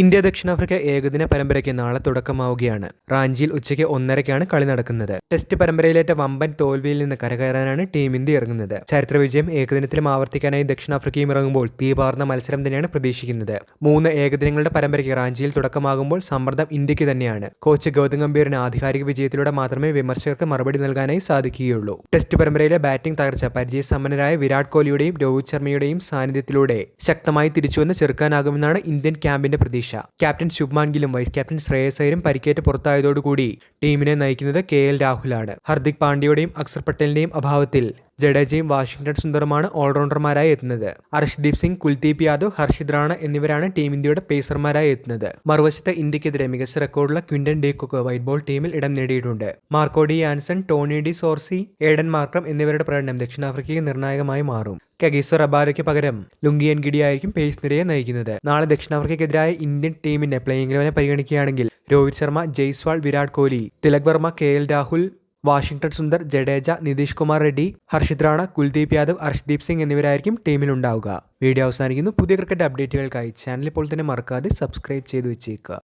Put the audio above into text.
India ദക്ഷിണാഫ്രിക്ക ഏകദിന പരമ്പരയ്ക്ക് നാളെ തുടക്കമാവുകയാണ്. റാഞ്ചിയിൽ ഉച്ചയ്ക്ക് ഒന്നരയ്ക്കാണ് കളി നടക്കുന്നത്. ടെസ്റ്റ് പരമ്പരയിലേറ്റ വമ്പൻ തോൽവിയിൽ നിന്ന് കരകയറാനാണ് ടീം ഇന്ത്യ ഇറങ്ങുന്നത്. ചരിത്ര വിജയം ഏകദിനത്തിലും ആവർത്തിക്കാനായി ദക്ഷിണാഫ്രിക്കയും ഇറങ്ങുമ്പോൾ തീപാർന്ന മത്സരം തന്നെയാണ് പ്രതീക്ഷിക്കുന്നത്. മൂന്ന് ഏകദിനങ്ങളുടെ പരമ്പരയ്ക്ക് റാഞ്ചിയിൽ തുടക്കമാകുമ്പോൾ സമ്മർദ്ദം ഇന്ത്യയ്ക്ക് തന്നെയാണ്. കോച്ച് ഗൗതം ഗംഭീറിന് ആധികാരിക വിജയത്തിലൂടെ മാത്രമേ വിമർശകർക്ക് മറുപടി നൽകാനായി സാധിക്കുകയുള്ളൂ. ടെസ്റ്റ് പരമ്പരയിലെ ബാറ്റിംഗ് തകർച്ച പരിചയസമ്പന്നരായ വിരാട് കോഹ്ലിയുടെയും രോഹിത് ശർമ്മയുടെയും സാന്നിധ്യത്തിലൂടെ ശക്തമായി തിരിച്ചുവന്ന് ചെറുക്കാനാകുമെന്നാണ് ഇന്ത്യൻ ക്യാമ്പിന്റെ പ്രതീക്ഷ. ക്യാപ്റ്റൻ ശുഭ്മാൻ ഗിലും വൈസ് ക്യാപ്റ്റൻ ശ്രേയസ് പരിക്കേറ്റ് പുറത്തായതോടുകൂടി ടീമിനെ നയിക്കുന്നത് കെ എൽ രാഹുലാണ്. ഹർദിക് പാണ്ഡ്യയുടെയും അക്സർ പട്ടേലിന്റെയും അഭാവത്തിൽ ജഡേജയും വാഷിംഗ്ടൺ സുന്ദറുമാണ് ഓൾറൗണ്ടർമാരായി എത്തുന്നത്. അർഷ്ദീപ് സിംഗ് കുൽദീപ് യാദവ് ഹർഷിത് റാണ എന്നിവരാണ് ടീം ഇന്ത്യയുടെ പേസർമാരായി എത്തുന്നത്. മറുവശത്ത് ഇന്ത്യക്കെതിരെ മികച്ച റെക്കോർഡുള്ള ക്വിന്റൻ ഡേക്കൊക്കെ വൈറ്റ് ബോൾ ടീമിൽ ഇടം നേടിയിട്ടുണ്ട്. Marco de Jansen Tony de Zorzi Aiden Markram എന്നിവരുടെ പ്രകടനം ദക്ഷിണാഫ്രിക്കയ്ക്ക് നിർണായകമായി മാറും. കഗീസ്വർ അബാലയ്ക്ക് പകരം ലുങ്കിയൻ ഗിഡിയായിരിക്കും പേസ് നിരയെ നയിക്കുന്നത്. നാളെ ദക്ഷിണാഫ്രിക്കയ്ക്കെതിരായ ഇന്ത്യൻ ടീമിന്റെ പ്ലേയിംഗ് ഇലവനെ പരിഗണിക്കുകയാണെങ്കിൽ Rohit Sharma Jaiswal Virat Kohli Tilak Varma K L Rahul Washington Sundar Jadeja Nitish Kumar Reddy Harshit Rana Kuldeep Yadav Harshdeep Singh എന്നിവരായിരിക്കും ടീമിലുണ്ടാവുക വീഡിയോ അവസാനിക്കുന്നു. പുതിയ ക്രിക്കറ്റ് അപ്ഡേറ്റുകൾക്കായി ചാനൽ ഇപ്പോൾ തന്നെ മറക്കാതെ സബ്സ്ക്രൈബ് ചെയ്തു വെച്ചേക്കുക.